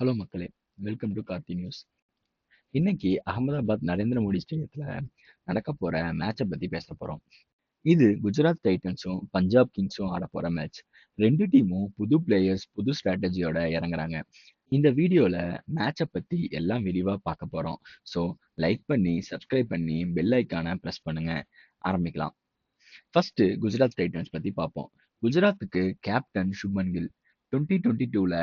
Hello மக்களே! Welcome to Karthi news. இன்னைக்கு அகமதாபாத் நரேந்திர மோடி ஸ்டேடியத்தில் நடக்க போகிற மேட்சை பற்றி பேச போகிறோம் இது குஜராத் டைட்டன்ஸும், பஞ்சாப் கிங்ஸும் ஆட போகிற மேட்ச். ரெண்டு டீமும் புது பிளேயர்ஸ், புது ஸ்ட்ராட்டஜியோட இறங்குறாங்க. இந்த வீடியோவில் மேட்சை பற்றி எல்லாம் விரிவாக பார்க்கப் போகிறோம் ஸோ லைக் பண்ணி, சப்ஸ்கிரைப் பண்ணி, பெல் ஐக்கானை ப்ரெஸ் பண்ணுங்கள் ஆரம்பிக்கலாம். ஃபஸ்ட்டு குஜராத் டைட்டன்ஸ் பற்றி பார்ப்போம். குஜராத்துக்கு கேப்டன் சுப்மன் கில். 2022ல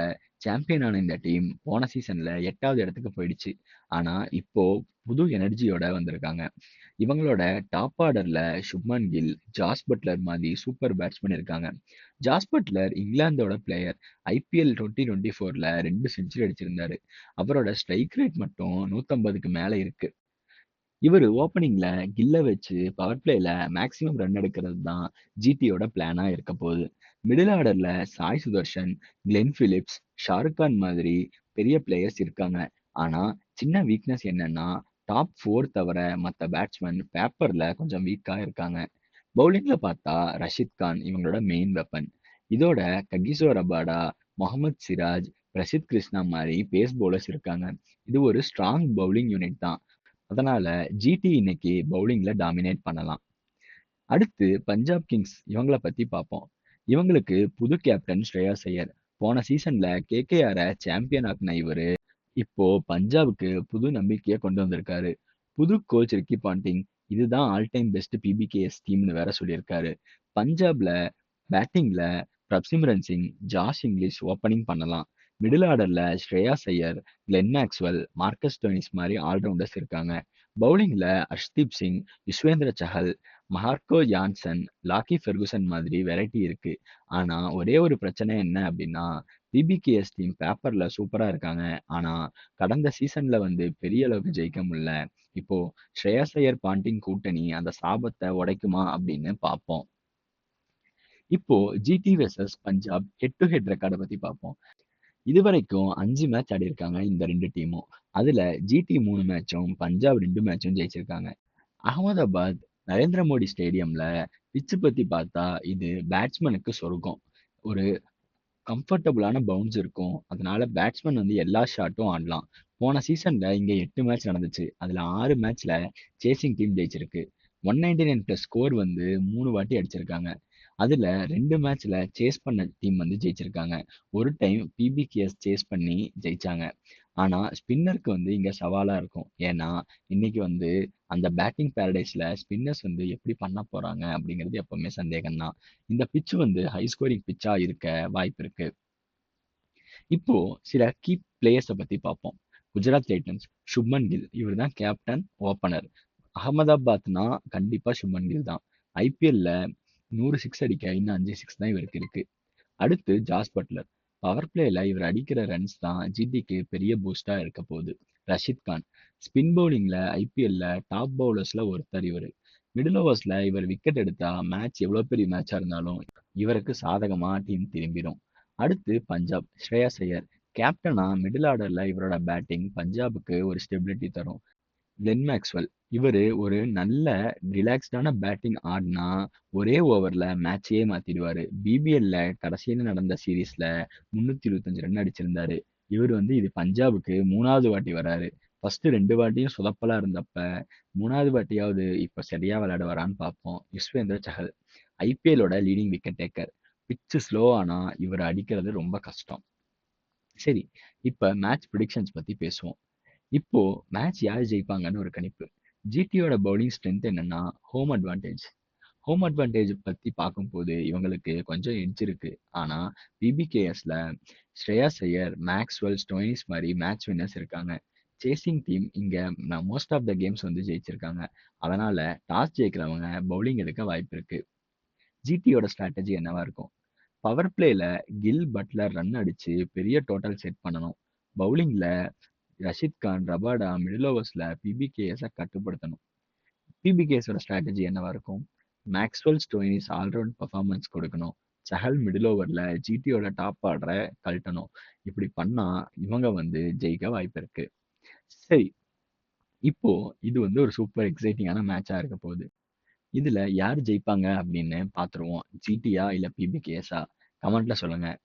சாம்பியன் ஆன இந்த டீம் போன சீசனில் எட்டாவது இடத்துக்கு போயிடுச்சு. ஆனால் இப்போது புது எனர்ஜியோட வந்திருக்காங்க. இவங்களோட டாப் ஆர்டரில் சுப்மன் கில், ஜாஸ் பட்லர் மாதிரி சூப்பர் பேட்ஸ்மேன் இருக்காங்க. ஜாஸ் பட்லர் இங்கிலாந்தோட பிளேயர். ஐபிஎல் 2024ல 2 செஞ்சுரி அடிச்சிருந்தாரு. அவரோட ஸ்ட்ரைக் ரேட் மட்டும் நூற்றம்பதுக்கு மேலே இருக்குது இவரு ஓப்பனிங்ல கில்ல வச்சு பவர் பிளேல மேக்ஸிமம் ரன் எடுக்கிறது தான் ஜிடியோட பிளானா இருக்க போகுது. மிடில் ஆர்டர்ல சாய் சுதர்ஷன், கிளென் பிலிப்ஸ், ஷாருக் கான் மாதிரி பெரிய பிளேயர்ஸ் இருக்காங்க. ஆனா சின்ன வீக்னஸ் என்னன்னா டாப் ஃபோர் தவிர மற்ற பேட்ஸ்மேன் பேப்பர்ல கொஞ்சம் வீக்கா இருக்காங்க. பவுலிங்ல பார்த்தா ரஷீத் கான் இவங்களோட மெயின் வெப்பன். இதோட ககிசோ ரபாடா, முகமது சிராஜ், பிரசித் கிருஷ்ணா மாதிரி பேஸ் பவுலர்ஸ் இருக்காங்க. இது ஒரு ஸ்ட்ராங் பவுலிங் யூனிட் தான். அதனால ஜிடி இன்னைக்கு பவுலிங்ல டாமினேட் பண்ணலாம். அடுத்து பஞ்சாப் கிங்ஸ் இவங்கள பத்தி பார்ப்போம். இவங்களுக்கு புது கேப்டன் ஸ்ரேயா ஐயர். போன சீசன்ல கேகேஆர சாம்பியன் ஆக்கின இவரு இப்போ பஞ்சாபுக்கு புது நம்பிக்கையை கொண்டு வந்திருக்காரு. புது கோச் ரிக்கி பாண்டிங் இதுதான் ஆல் டைம் பெஸ்ட் பிபிகேஎஸ் டீம்னு வேற சொல்லியிருக்காரு. பஞ்சாப்ல பேட்டிங்ல Prabhsimran Singh, Josh Inglis opening பண்ணலாம். மிடில் ஆர்டர்ல Shreyas Iyer, Glenn Maxwell, Marcus Stoinis மாதிரி ஆல்ரவுண்டர்ஸ் இருக்காங்க. பவுலிங்ல Arshdeep Singh, Yuzvendra Chahal, Marco Jansen, Lockie Ferguson மாதிரி வெரைட்டி இருக்கு. ஆனா ஒரே ஒரு பிரச்சனை என்ன அப்படின்னா பிபிகேஎஸ் டீம் பேப்பர்ல சூப்பரா இருக்காங்க. ஆனா கடந்த சீசன்ல வந்து பெரிய அளவுக்கு ஜெயிக்க முடியல. இப்போ ஸ்ரேயாஸ் ஐயர் பாண்டிங் கூட்டணி அந்த சாபத்தை உடைக்குமா அப்படின்னு பார்ப்போம். இப்போ GT versus Punjab head to head ரெக்கார்டை பத்தி பார்ப்போம். இதுவரைக்கும் அஞ்சு மேட்ச் ஆடியிருக்காங்க இந்த ரெண்டு டீமும். அதுல ஜிடி மூணு மேட்சும், பஞ்சாப் ரெண்டு மேட்சும் ஜெயிச்சிருக்காங்க. அகமதாபாத் நரேந்திர மோடி ஸ்டேடியம்ல பிச்சு பத்தி பார்த்தா இது பேட்ஸ்மேனுக்கு சொர்க்கம். ஒரு கம்ஃபர்டபுளான பவுன்ஸ் இருக்கும். அதனால பேட்ஸ்மேன் வந்து எல்லா ஷாட்டும் ஆடலாம். போன சீசன்ல இங்க எட்டு மேட்ச் நடந்துச்சு. அதுல ஆறு மேட்ச்ல சேசிங் டீம் ஜெயிச்சிருக்கு. 199 பிளஸ் ஸ்கோர் வந்து மூணு வாட்டி அடிச்சிருக்காங்க. அதுல 2 மேட்ச்ல சேஸ் பண்ண டீம் வந்து ஜெயிச்சிருக்காங்க. ஒரு டைம் பிபிகேஎஸ் சேஸ் பண்ணி ஜெயிச்சாங்க. ஆனா ஸ்பின்னருக்கு வந்து இங்க சவாலா இருக்கும். ஏன்னா இன்னைக்கு வந்து அந்த பேட்டிங் பேரடைஸில் ஸ்பின்னர்ஸ் வந்து எப்படி பண்ண போறாங்க அப்படிங்கிறது எப்பவுமே சந்தேகம் தான். இந்த பிட்ச் வந்து ஹை ஸ்கோரிங் பிட்ச்சா இருக்க வாய்ப்பு இருக்கு. இப்போ சில கீ பிளேயர்ஸ பத்தி பார்ப்போம். குஜராத் டைட்டன்ஸ் சுப்மன் கில் இவர் தான் கேப்டன், ஓப்பனர். அகமதாபாத்னா கண்டிப்பா சுப்மன் கில் தான். ஐபிஎல்ல நூறு சிக்ஸ் அடிக்க இன்னும் அஞ்சு சிக்ஸ் தான் இவருக்கு இருக்கு. அடுத்து ஜாஸ் பட்லர். பவர் பிளேல இவர் அடிக்கிற ரன்ஸ் தான் ஜிடிக்கு பெரிய பூஸ்டா இருக்க போகுது. ரஷீத் கான் ஸ்பின் பவுலிங்ல ஐபிஎல்ல டாப் பவுலர்ஸ்ல ஒருத்தர் இவரு. மிடில் ஓவர்ஸ்ல இவர் விக்கெட் எடுத்தா மேட்ச் எவ்வளவு பெரிய மேட்சா இருந்தாலும் இவருக்கு சாதகமா டீம் திரும்பிடும். அடுத்து பஞ்சாப் ஸ்ரேயா ஐயர். கேப்டனா மிடில் ஆர்டர்ல இவரோட பேட்டிங் பஞ்சாபுக்கு ஒரு ஸ்டெபிலிட்டி தரும். கிளென் மேக்ஸ்வெல் இவரு ஒரு நல்ல ரிலாக்ஸ்டான பேட்டிங் ஆடுனா ஒரே ஓவர்ல மேட்சையே மாத்திடுவாரு. பிபிஎல்ல கடைசியில் நடந்த சீரீஸ்ல 325 ரன் அடிச்சிருந்தாரு. இவர் வந்து இது பஞ்சாபுக்கு 3வது வாட்டி வராரு. ஃபர்ஸ்ட் 2 வாட்டியும் சொதப்பலா இருந்தப்ப 3வது வாட்டியாவது இப்ப சரியா விளையாடுவாரான்னு பார்ப்போம். Yuzvendra Chahal ஐபிஎல்லோட leading wicket taker. Pitch slow ஆனா இவர் அடிக்கிறது ரொம்ப கஷ்டம். சரி இப்ப மேட்ச் ப்ரிடிக்ஷன்ஸ் பத்தி பேசுவோம். இப்போ மேட்ச் யார் ஜெயிப்பாங்கன்னு ஒரு கணிப்பு. ஜிடியோட பவுலிங் ஸ்ட்ரென்த் என்னன்னா ஹோம் அட்வான்டேஜ். ஹோம் அட்வான்டேஜ் பற்றி பார்க்கும்போது இவங்களுக்கு கொஞ்சம் எட்ஜ் இருக்கு. ஆனால் பிபிகேஎஸ்ல ஸ்ரேயாஸ் ஐயர், மேக்ஸ்வெல், ஸ்டோயினிஸ் மாதிரி மேட்ச் வின்னர்ஸ் இருக்காங்க. சேசிங் டீம் இங்க மோஸ்ட் ஆஃப் த கேம்ஸ் வந்து ஜெயிச்சிருக்காங்க. அதனால டாஸ் ஜெயிக்கிறவங்க பவுலிங் எடுக்க வாய்ப்பு இருக்கு. ஜிடியோட ஸ்ட்ராட்டஜி என்னவா இருக்கும்? பவர் பிளேல கில், பட்லர் ரன் அடிச்சு பெரிய டோட்டல் செட் பண்ணணும். பவுலிங்ல ரஷித் கான், ரபாடா மிடில் ஓவர்ஸில் பிபிகேஎஸை கட்டுப்படுத்தணும். பிபிகேஎஸோட ஸ்ட்ராட்டஜி என்னவா இருக்கும்? மேக்ஸ்வெல், ஸ்டோயினிஸ் ஆல்ரவுண்ட் பர்ஃபார்மன்ஸ் கொடுக்கணும். சஹல் மிடில் ஓவரில் ஜிடியோட டாப் ஆர்டரை கழட்டணும். இப்படி பண்ணால் இவங்க வந்து ஜெயிக்க வாய்ப்பு இருக்கு. சரி இப்போ இது வந்து ஒரு சூப்பர் எக்ஸைட்டிங்கான மேட்சாக இருக்க போகுது. இதில் யார் ஜெயிப்பாங்க அப்படின்னு பார்த்துருவோம். ஜிடியா இல்லை பிபிகேஎஸா கமெண்ட்ல சொல்லுங்க.